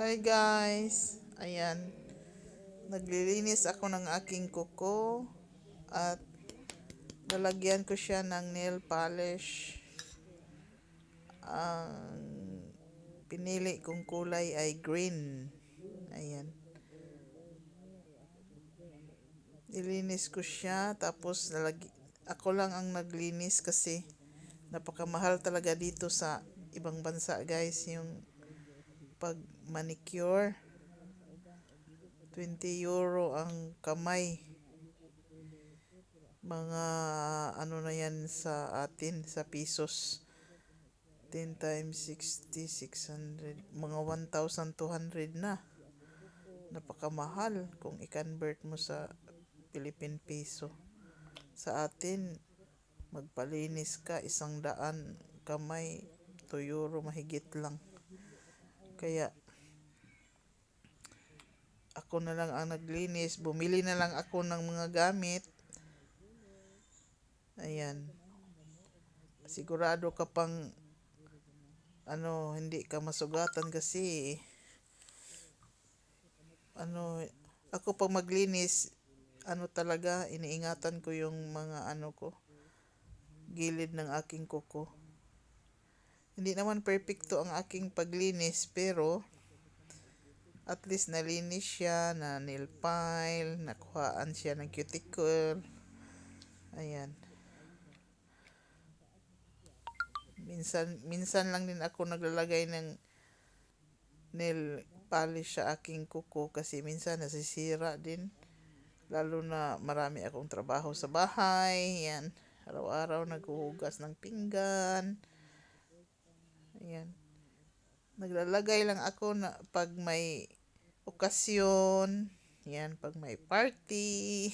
Hi guys, ayan. Naglilinis ako ng aking kuko at lalagyan ko siya ng nail polish. Ang pinili kong kulay ay green. Ayan. Nilinis ko siya tapos nalagi ako lang ang naglinis kasi napakamahal talaga dito sa ibang bansa guys yung pag manicure 20 euro ang kamay. Mga ano na yan sa atin sa pesos. 10 times 60 600 mga 1,200 na. Napakamahal kung i-convert mo sa Philippine peso. Sa atin magpalinis ka isang daan kamay 2 euro mahigit lang kaya ako na lang ang naglinis. Bumili na lang ako ng mga gamit. Ayan. Sigurado ka pang ano hindi ka masugatan kasi ano ako pag maglinis ano talaga iniingatan ko yung mga ano ko gilid ng aking kuko hindi naman perfecto ang aking paglinis pero at least nalinis siya na nail file nakuhaan siya ng cuticle. Ayan. Minsan minsan lang din ako naglalagay ng nail polish sa aking kuko kasi minsan nasisira din. Lalo na marami akong trabaho sa bahay yan araw-araw naghuhugas ng pinggan ayan. Naglalagay lang ako na pag may okasyon yan pag may party.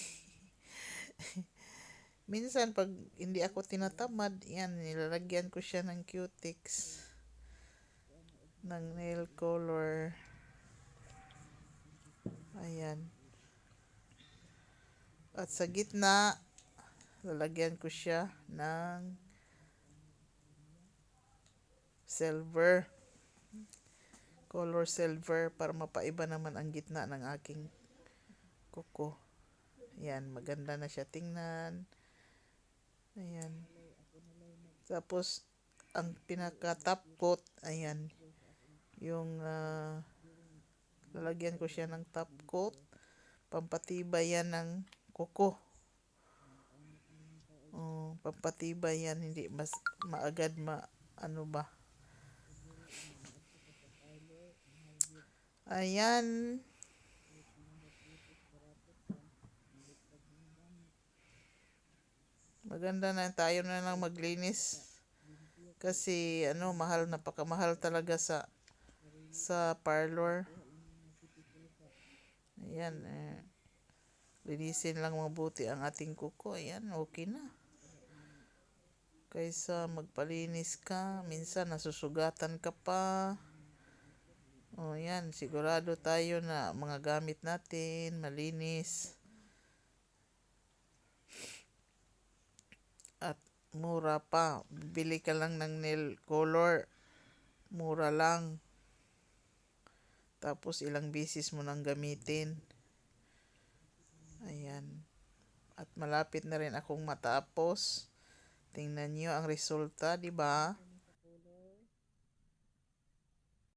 Minsan pag hindi ako tinatamad yan nilalagyan ko siya ng cutix ng nail color. Ayan. At sa gitna lalagyan ko siya ng silver. Color silver para mapaiba naman ang gitna ng aking kuko. Yan maganda na siya tingnan. Ayan. Tapos ang pinaka coat ayan yung ah, lalagyan ko siya ng top coat. Pampatibay yan ng kuko. Oh, pampatibay yan hindi mas maagad ma ano ba ayan. Maganda na tayo na lang maglinis. Kasi ano mahal napakamahal talaga sa sa parlor. Ayan eh, linisin lang mabuti ang ating kuko. Ayan okay na. Kaysa magpalinis ka minsan nasusugatan ka pa o yan. Sigurado tayo na mga gamit natin malinis. At mura pa. Bili ka lang ng nail color. Mura lang. Tapos ilang beses mo nang gamitin. Ayan. At malapit na rin akong matapos. Tingnan nyo ang resulta di ba